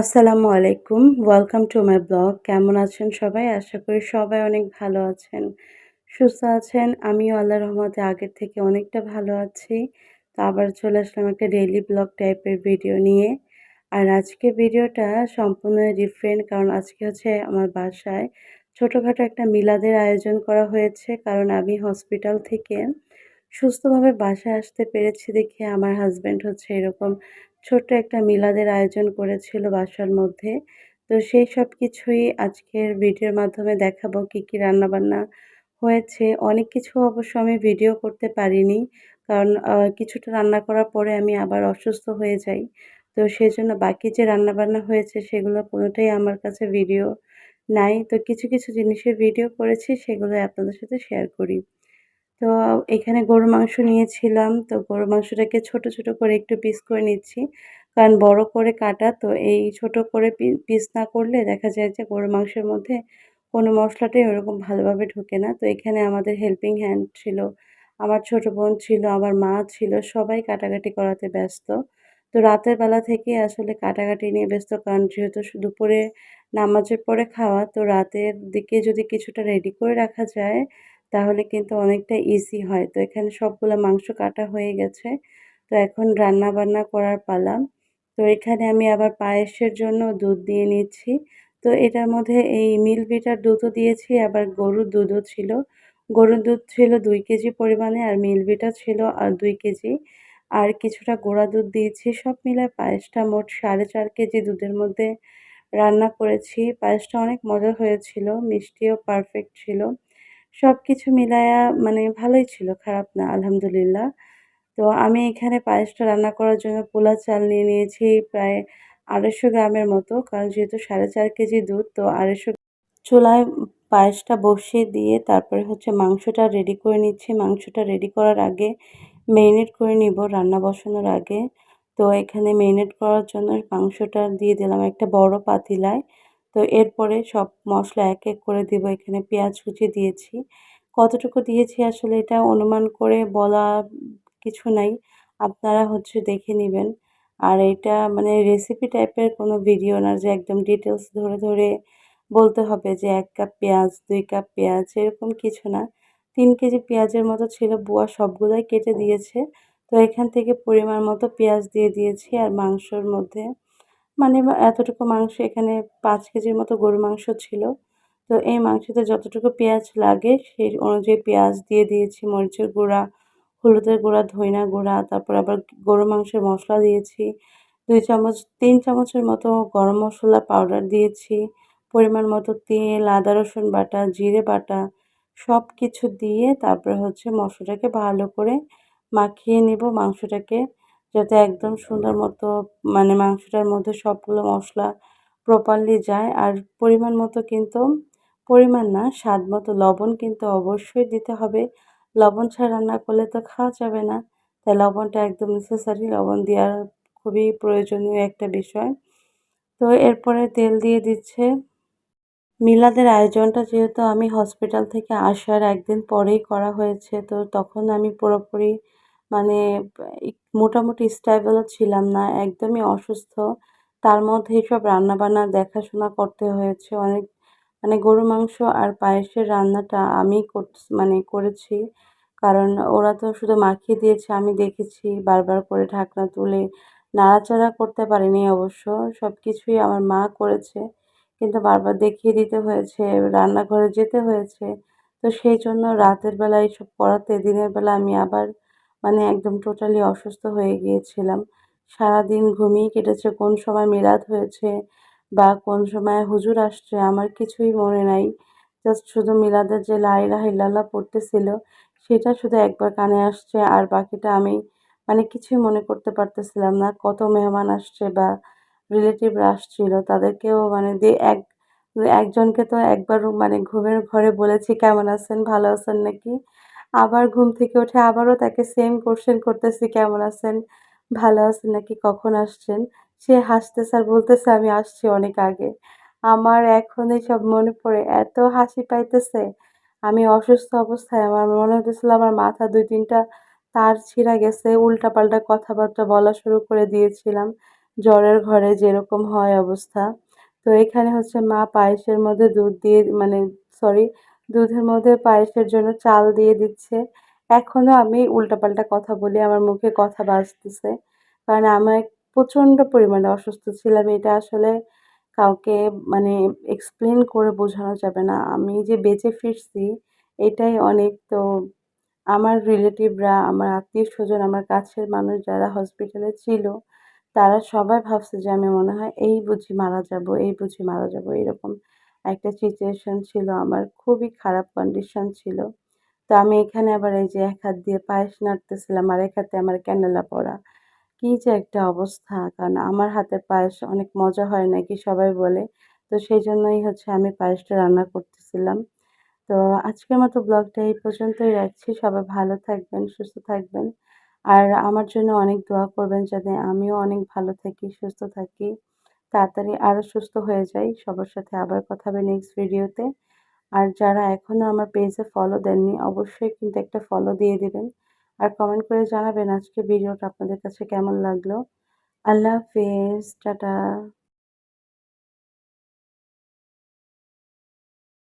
আসসালামু আলাইকুম। Welcome to my blog কেমন আছেন সবাই? আশা করি সবাই অনেক ভালো আছেন। সুস্থ আছেন? আমিও আল্লাহ রহমতে আগের থেকে অনেকটা ভালো আছি। তো আবার চলে আসলাম একটা ডেইলি ব্লগ টাইপের ভিডিও নিয়ে। আর আজকে ভিডিওটা সম্পূর্ণ ডিফারেন্ট কারণ আজকে হচ্ছে আমার বাসায় ছোটোখাটো একটা মিলাদের আয়োজন করা হয়েছে। কারণ আমি হসপিটাল থেকে সুস্থভাবে বাসায় আসতে পেরেছি দেখে আমার হাজব্যান্ড হচ্ছে এরকম ছোট্ট একটা মিলাদের আয়োজন করেছিল বাসার মধ্যে। তো সেই সব কিছুই আজকের ভিডিওর মাধ্যমে দেখাবো কী কী রান্নাবান্না হয়েছে। অনেক কিছু অবশ্য আমি ভিডিও করতে পারিনি, কারণ কিছুটা রান্না করার পরে আমি আবার অসুস্থ হয়ে যাই। তো সেই জন্য বাকি যে রান্নাবান্না হয়েছে সেগুলো কোনোটাই আমার কাছে ভিডিও নাই। তো কিছু কিছু জিনিসের ভিডিও করেছি, সেগুলো আপনাদের সাথে শেয়ার করি। তো এখানে গরুর মাংস নিয়েছিলাম। তো গরুর মাংসটাকে ছোট ছোট করে একটু পিস করে নিচ্ছি। কারণ বড় করে কাটা, তো এই ছোট করে পিস না করলে দেখা যায় যে গরুর মাংসের মধ্যে কোনো মশলাটাই ওরকম ভালোভাবে ঢোকে না। তো এখানে আমাদের হেল্পিং হ্যান্ড ছিল, আমার ছোট বোন ছিল, আমার মা ছিল, সবাই কাটাকাটি করাতে ব্যস্ত। তো রাতের বেলা থেকে আসলে কাটাকাটি নিয়ে ব্যস্ত, কারণ যেহেতু দুপুরে নামাজের পরে খাওয়া, তো রাতের দিকে যদি কিছুটা রেডি করে রাখা যায় তাহলে কিন্তু অনেকটা ইজি হয়। তো এখানে সবগুলো মাংস কাটা হয়ে গেছে। তো এখন রান্না বান্না করার পালা। তো এখানে আমি আবার পায়েসের জন্য দুধ দিয়ে নিচ্ছি। তো এটার মধ্যে এই মিল বিটার দুধও দিয়েছি, আবার গরুর দুধও ছিল। গরুর দুধ ছিল দুই কেজি পরিমাণে আর মিল বিটা ছিল আর দুই কেজি। আর কিছুটা গোড়া দুধ দিয়েছি, সব মিলে পায়েসটা মোট সাড়ে চার কেজি দুধের মধ্যে রান্না করেছি। পায়েসটা অনেক মজা হয়েছিল, মিষ্টিও পারফেক্ট ছিল। সব কিছু মিলায়া মানে ভালোই ছিল, খারাপ না, আলহামদুলিল্লাহ। তো আমি এখানে পায়েসটা রান্না করার জন্য পোলা চাল নিয়ে নিয়েছি প্রায় আড়াইশো গ্রামের মতো, কারণ যেহেতু সাড়ে চার কেজি দুধ, তো আড়াইশো চুলায় পায়েসটা বসিয়ে দিয়ে তারপরে হচ্ছে মাংসটা রেডি করে নিচ্ছি। মাংসটা রেডি করার আগে মেরিনেট করে নিব রান্না বসানোর আগে। তো এখানে মেরিনেট করার জন্য মাংসটা দিয়ে দিলাম একটা বড় পাতিলায়। তো এরপরে সব মশলা এক এক করে দেবো, এখানে পেঁয়াজ কুচি দিয়েছি। কতটুকু দিয়েছি আসলে এটা অনুমান করে বলা কিছু নাই, আপনারা হচ্ছে দেখে নেবেন। আর এটা মানে রেসিপি টাইপের কোনো ভিডিও না যে একদম ডিটেলস ধরে ধরে বলতে হবে যে এক কাপ পেঁয়াজ, দুই কাপ পেঁয়াজ, এরকম কিছু না। তিন কেজি পেঁয়াজের মতো ছিল, বুয়া সবগুলোই কেটে দিয়েছে। তো এখান থেকে পরিমাণ মতো পেঁয়াজ দিয়ে দিয়েছি আর মাংসর মধ্যে মানে এতটুকু মাংস এখানে পাঁচ কেজির মতো গরু মাংস ছিল। তো এই মাংসতে যতটুকু পেঁয়াজ লাগে সেই অনুযায়ী পেঁয়াজ দিয়ে দিয়েছি, মরিচের গুঁড়া, হলুদের গুঁড়া, ধইনা গুঁড়া, তারপর আবার গরু মাংসের মশলা দিয়েছি। দুই চামচ, তিন চামচের মতো গরম মশলা পাউডার দিয়েছি, পরিমাণ মতো তেল, আদা, রসুন বাটা, জিরে বাটা সব কিছু দিয়ে তারপরে হচ্ছে মশলাটাকে ভালো করে মাখিয়ে নেব মাংসটাকে। যাতে একদম সুন্দর মতো মানে মাংসটার মধ্যে সবগুলো মশলা প্রপারলি যায়। আর পরিমাণ মতো কিন্তু, পরিমাণ না, স্বাদ মতো লবণ কিন্তু অবশ্যই দিতে হবে। লবণ ছাড়া রান্না করলে তো খাওয়া যাবে না। তাই লবণটা একদম নেসেসারি লবণ দেওয়ার খুবই প্রয়োজনীয় একটা বিষয়। তো এরপরে তেল দিয়ে দিচ্ছে। মিলাদের আয়োজনটা যেহেতু আমি হসপিটাল থেকে আসার একদিন পরেই করা হয়েছে, তো তখন আমি পুরোপুরি মানে মোটামুটি স্টেবলও ছিলাম না, একদমই অসুস্থ। তার মধ্যে সব রান্নাবান্না, দেখাশোনা করতে হয়েছে। অনেক মানে গরু, মাংস আর পায়েসের রান্নাটা আমি মানে করেছি। কারণ ওরা তো শুধু মাখিয়ে দিয়েছে, আমি দেখেছি বারবার করে ঢাকনা তুলে। নাড়াচাড়া করতে পারিনি অবশ্য সব কিছুই আমার মা করেছে। কিন্তু বারবার দেখিয়ে দিতে হয়েছে, রান্নাঘরে যেতে হয়েছে। তো সেই জন্য রাতের বেলা এইসব করাতে, দিনের বেলা আমি আবার মানে একদম টোটালি অসুস্থ হয়ে গিয়েছিলাম। সারাদিন ঘুমিয়ে কেটেছে, কোন সময় মিলাদ হয়েছে বা কোন সময় হুজুর আসছে, আমার কিছুই মনে নাই। জাস্ট শুধু মিলাদের যে লাইলাহ ইল্লাল্লাহ পড়তেছিল, সেটা শুধু একবার কানে আসছে আর বাকিটা আমি মানে কিছুই মনে করতে পারতেছিলাম না। কত মেহমান আসছে বা রিলেটিভরা আসছিল, তাদেরকেও মানে দিয়ে এক, একজনকে তো একবার মানে ঘুমের ঘরে বলেছি, কেমন আছেন? ভালো আছেন নাকি? আবার ঘুম থেকে উঠে আবারও তাকে সেম কোশ্চেন করতেছি, কেমন আছেন? ভালো আছেন নাকি? কখন আসছেন? সে হাসতেছে আর বলতেছে, আমি আসছি অনেক আগে। আমার এখন সব মনে পড়ে, এত হাসি পাইতেছে। আমি অসুস্থ অবস্থায়, আমার মনে হতেছিল আমার মাথা দুই তিনটা তার ছিঁড়া গেছে, উল্টাপাল্টা কথাবার্তা বলা শুরু করে দিয়েছিলাম, জ্বরের ঘরে যেরকম হয় অবস্থা। তো এখানে হচ্ছে মা পায়েসের মধ্যে দুধ দিয়ে মানে সরি দুধের মধ্যে পায়েসের জন্য চাল দিয়ে দিচ্ছে। এখনও আমি উল্টাপাল্টা কথা বলি, আমার মুখে কথা বাজতেছে। কারণ আমার প্রচণ্ড পরিমাণে অসুস্থ ছিলাম, এটা আসলে কাউকে মানে এক্সপ্লেন করে বোঝানো যাবে না। আমি যে বেঁচে ফিরছি, এটাই অনেক তো আমার রিলেটিভরা আমার আত্মীয় স্বজন আমার কাছের মানুষ যারা হসপিটালে ছিল, তারা সবাই ভাবছে যে আমি মনে হয় এই বুঝি মারা যাব, এই বুঝি মারা যাব, এরকম। একটা সিচুয়েশন ছিল, আমার খুবই খারাপ কন্ডিশন ছিল। তো আমি এখানে আবার এই যে এক হাত দিয়ে পায়েস নাড়তেছিলাম আর এক হাতে আমার ক্যানেলা পড়া। কী যে একটা অবস্থা, কারণ আমার হাতের পায়েস অনেক মজা হয় নাকি সবাই বলে। তো সেই জন্যই হচ্ছে আমি পায়েসটা রান্না করতেছিলাম। তো আজকের মতো ব্লগটা এই পর্যন্তই রাখছি। সবাই ভালো থাকবেন, সুস্থ থাকবেন। আর আমার জন্য অনেক দোয়া করবেন যাতে আমিও অনেক ভালো থাকি, সুস্থ থাকি। তাড়াতাড়ি আরও সুস্থ হয়ে যাই। সবার সাথে আবার কথা হবে নেক্সট ভিডিওতে আর যারা এখনও আমার পেজে ফলো দেননি, অবশ্যই কিন্তু একটা ফলো দিয়ে দেবেন। আর কমেন্ট করে জানাবেন আজকে ভিডিওটা আপনাদের কাছে কেমন লাগল। আল্লাহ হাফেজ, টাটা।